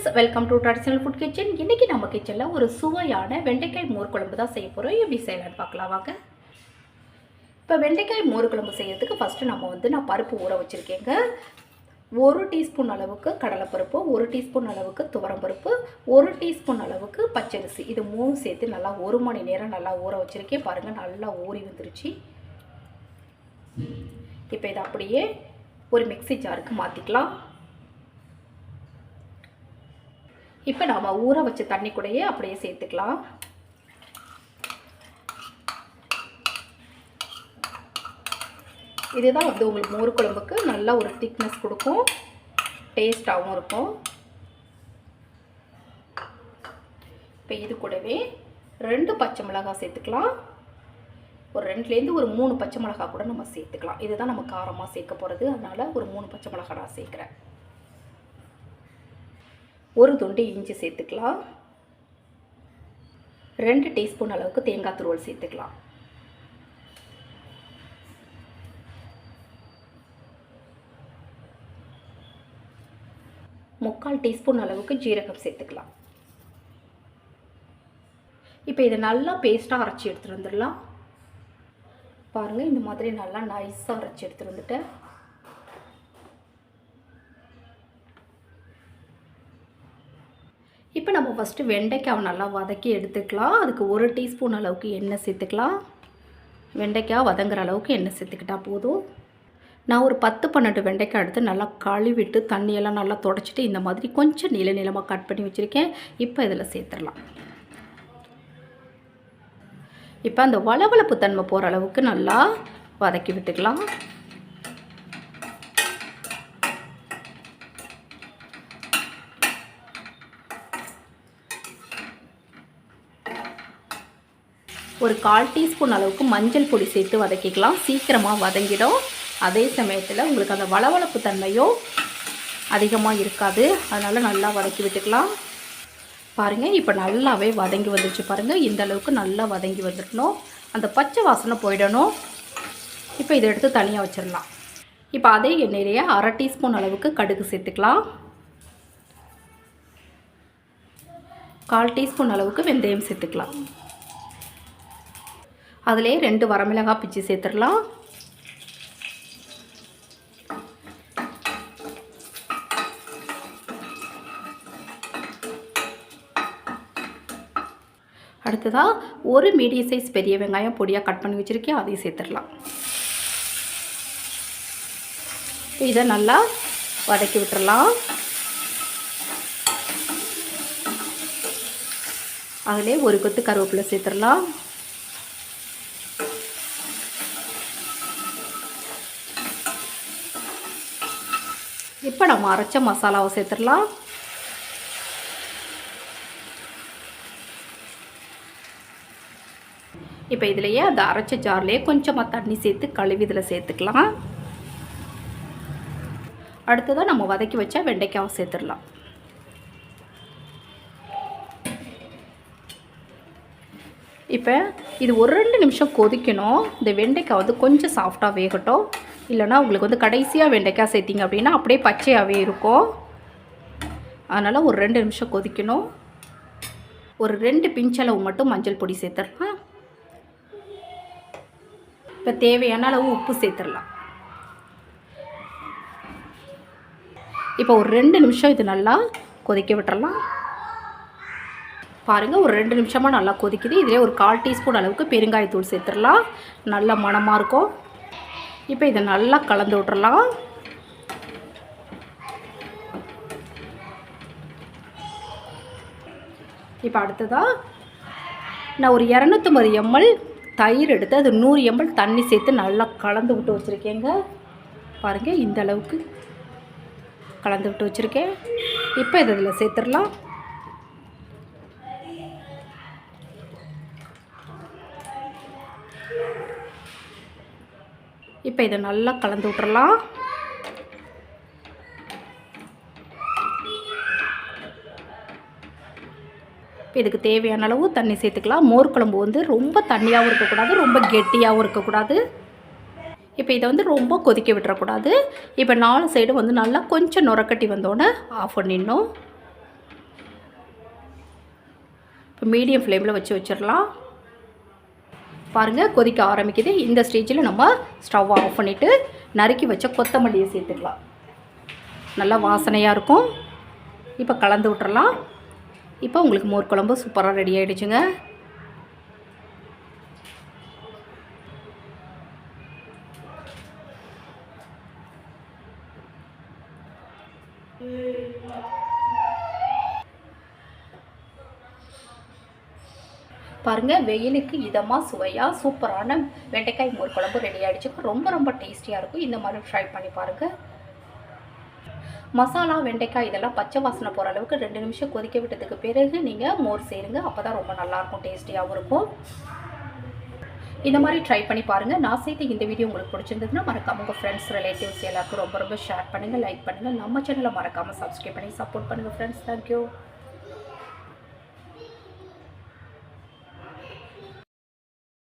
Friends welcome to traditional food kitchen இன்றைக்கி நம்ம கிச்சனில் ஒரு சுவையான வெண்டைக்காய் மோர் குழம்பு தான் செய்ய போகிறோம் எப்படி செய்யலான்னு பார்க்கலாம் வாங்க. இப்போ வெண்டைக்காய் மோர் குழம்பு செய்கிறதுக்கு ஃபஸ்ட்டு நம்ம வந்து நான் பருப்பு ஊற வச்சுருக்கேங்க. ஒரு டீஸ்பூன் அளவுக்கு கடலைப்பருப்பு ஒரு டீஸ்பூன் அளவுக்கு துவரம்பருப்பு ஒரு டீஸ்பூன் அளவுக்கு பச்சரிசி. இது மூணு சேர்த்து நல்லா ஒரு மணி நேரம் நல்லா ஊற வச்சுருக்கேன். பாருங்கள் நல்லா ஊறி வந்துருச்சு. இப்போ இதை அப்படியே ஒரு மிக்ஸி ஜாருக்கு மாற்றிக்கலாம் இப்போ நாம் ஊற வச்ச தண்ணி கூடயே அப்படியே சேர்த்துக்கலாம். இதுதான் வந்து உங்களுக்கு மோர் குழம்புக்கு நல்ல ஒரு திக்னஸ் கொடுக்கும். டேஸ்ட்டாகவும் இருக்கும். இப்போ இது கூடவே ரெண்டு பச்சை மிளகாய் சேர்த்துக்கலாம். ஒரு ரெண்டுலேருந்து ஒரு மூணு பச்சை மிளகாய் கூட நம்ம சேர்த்துக்கலாம். இதுதான் நம்ம காரமாக சேர்க்க போகிறது அதனால் ஒரு மூணு பச்சை மிளகாய் நான் சேர்க்குறேன். ஒரு துண்டு இஞ்சி சேர்த்துக்கலாம். ரெண்டு டீஸ்பூன் அளவுக்கு தேங்காய் துருவல் சேர்த்துக்கலாம். முக்கால் டீஸ்பூன் அளவுக்கு ஜீரகம் சேர்த்துக்கலாம். இப்போ இதை நல்லா பேஸ்ட்டாக அரைச்சி எடுத்துகிட்டு வந்துடலாம். பாருங்கள் இந்த மாதிரி நல்லா நைஸாக அரைச்சி எடுத்துகிட்டு வந்துட்டேன். இப்போ நம்ம ஃபஸ்ட்டு வெண்டைக்காவை நல்லா வதக்கி எடுத்துக்கலாம். அதுக்கு ஒரு டீஸ்பூன் அளவுக்கு எண்ணெய் சேர்த்துக்கலாம். வெண்டைக்காய் வதங்குற அளவுக்கு எண்ணெய் சேர்த்துக்கிட்டால் போதும். நான் ஒரு பத்து பன்னெண்டு வெண்டைக்காய் எடுத்து நல்லா கழுவிட்டு தண்ணியெல்லாம் நல்லா தொடச்சிட்டு இந்த மாதிரி கொஞ்சம் நீள நீளமாக கட் பண்ணி வச்சுருக்கேன். இப்போ இதில் சேர்த்துடலாம். இப்போ அந்த வளவளப்பு தன்மை போகிற அளவுக்கு நல்லா வதக்கி விட்டுக்கலாம். ஒரு கால் டீஸ்பூன் அளவுக்கு மஞ்சள் பொடி சேர்த்து வதக்கிக்கலாம். சீக்கிரமாக வதங்கிடும். அதே சமயத்தில் உங்களுக்கு அந்த வளவளப்பு தன்மையும் அதிகமாக இருக்காது. அதனால் நல்லா வதக்கி விட்டுக்கலாம். பாருங்கள் இப்போ நல்லாவே வதங்கி வந்துருச்சு பாருங்கள் இந்த அளவுக்கு நல்லா வதங்கி வந்துடணும். அந்த பச்சை வாசனை போயிடணும். இப்போ இதை எடுத்து தனியாக வச்சிடலாம். இப்போ அதே எண்ணெயிலேயே அரை டீஸ்பூன் அளவுக்கு கடுகு சேர்த்துக்கலாம். கால் டீஸ்பூன் அளவுக்கு வெந்தயம் சேர்த்துக்கலாம். அதிலே ரெண்டு வரமிளகாய் பிச்சு சேர்த்துடலாம். அடுத்ததாக ஒரு மீடியம் சைஸ் பெரிய வெங்காயம் பொடியாக கட் பண்ணி வச்சுருக்கேன் அதையும் சேர்த்துடலாம். இதை நல்லா வதக்கி விட்டுறலாம் அதிலே ஒரு கொத்து கருவேப்பிலை சேர்த்துடலாம். இப்போ நம்ம அரைச்ச மசாலாவை சேர்த்துடலாம். இப்போ இதுலேயே அந்த அரைச்ச ஜார்லேயே கொஞ்சமாக தண்ணி சேர்த்து கழுவி இதில் சேர்த்துக்கலாம். அடுத்ததாக நம்ம வதக்கி வச்சா வெண்டைக்காவை சேர்த்துடலாம். இப்போ இது ஒரு ரெண்டு நிமிஷம் கொதிக்கணும். இந்த வெண்டைக்காய் வந்து கொஞ்சம் சாஃப்டாக வேகட்டும். இல்லைனா உங்களுக்கு வந்து கடைசியாக வெண்டைக்காய் சேர்த்திங்க அப்படின்னா அப்படியே பச்சையாகவே இருக்கும். அதனால் ஒரு ரெண்டு நிமிஷம் கொதிக்கணும். ஒரு ரெண்டு பிஞ்சளவு மட்டும் மஞ்சள் பொடி சேர்த்துடலாம். இப்போ தேவையான அளவு உப்பு சேர்த்துடலாம். இப்போ ஒரு ரெண்டு நிமிஷம் இது நல்லா கொதிக்க விட்டுறலாம். பாருங்கள் ஒரு ரெண்டு நிமிஷமாக நல்லா கொதிக்குது. இதிலே ஒரு கால் டீஸ்பூன் அளவுக்கு பெருங்காயத்தூள் சேர்த்துடலாம். நல்ல மணமாக இருக்கும். இப்போ இதை நல்லா கலந்து விட்றலாம் இப்போ அடுத்ததாக நான் ஒரு இரநூத்தம்பது எம்எல் தயிர் எடுத்து அது நூறு எம்எல் தண்ணி சேர்த்து நல்லா கலந்து விட்டு வச்சுருக்கேங்க. பாருங்கள் இந்த அளவுக்கு கலந்து விட்டு வச்சுருக்கேன். இப்போ இதை இதில் சேர்த்துடலாம். இப்போ இதை நல்லா கலந்து விட்றலாம் இப்போ இதுக்கு தேவையான அளவு தண்ணி சேர்த்துக்கலாம். மோர் குழம்பு வந்து ரொம்ப தண்ணியாகவும் இருக்கக்கூடாது ரொம்ப கெட்டியாகவும் இருக்கக்கூடாது. இப்போ இதை வந்து ரொம்ப கொதிக்க விட்டுறக்கூடாது. இப்போ நாலு சைடு வந்து நல்லா கொஞ்சம் நுரக்கட்டி வந்தோடனே ஆஃப் பண்ணிடணும். இப்போ மீடியம் ஃப்ளேமில் வச்சு வச்சிடலாம். பாருங்கள் கொதிக்க ஆரம்பிக்குது. இந்த ஸ்டேஜில் நம்ம ஸ்டவ் ஆஃப் பண்ணிவிட்டு நறுக்கி வச்ச கொத்தமல்லியை சேர்த்துக்கலாம். நல்லா வாசனையாக இருக்கும். இப்போ கலந்து விட்டுறலாம். இப்போ உங்களுக்கு மோர் குழம்பு சூப்பராக ரெடி ஆகிடுச்சுங்க பாருங்கள் வெயிலுக்கு இதமாக சுவையாக சூப்பரான வெண்டைக்காய் மோர் குழம்பு ரெடி ஆகிடுச்சுக்கும் ரொம்ப ரொம்ப டேஸ்டியாக இருக்கும். இந்த மாதிரி ட்ரை பண்ணி பாருங்கள் மசாலா வெண்டைக்காய் இதெல்லாம் பச்சை வாசனை போகிற அளவுக்கு ரெண்டு நிமிஷம் கொதிக்க விட்டதுக்கு பிறகு நீங்கள் மோர் சேருங்க அப்போ தான் ரொம்ப நல்லாயிருக்கும் டேஸ்டியாகவும் இருக்கும். இந்த மாதிரி ட்ரை பண்ணி பாருங்கள் நான் செய்த இந்த வீடியோ உங்களுக்கு பிடிச்சிருந்ததுன்னா மறக்காம உங்கள் ஃப்ரெண்ட்ஸ் ரிலேட்டிவ்ஸ் எல்லாருக்கும் ரொம்ப ரொம்ப ஷேர் பண்ணுங்கள் லைக் பண்ணுங்கள் நம்ம சேனலை மறக்காமல் சப்ஸ்கிரைப் பண்ணி சப்போர்ட் பண்ணுங்கள் ஃப்ரெண்ட்ஸ் தேங்க்யூ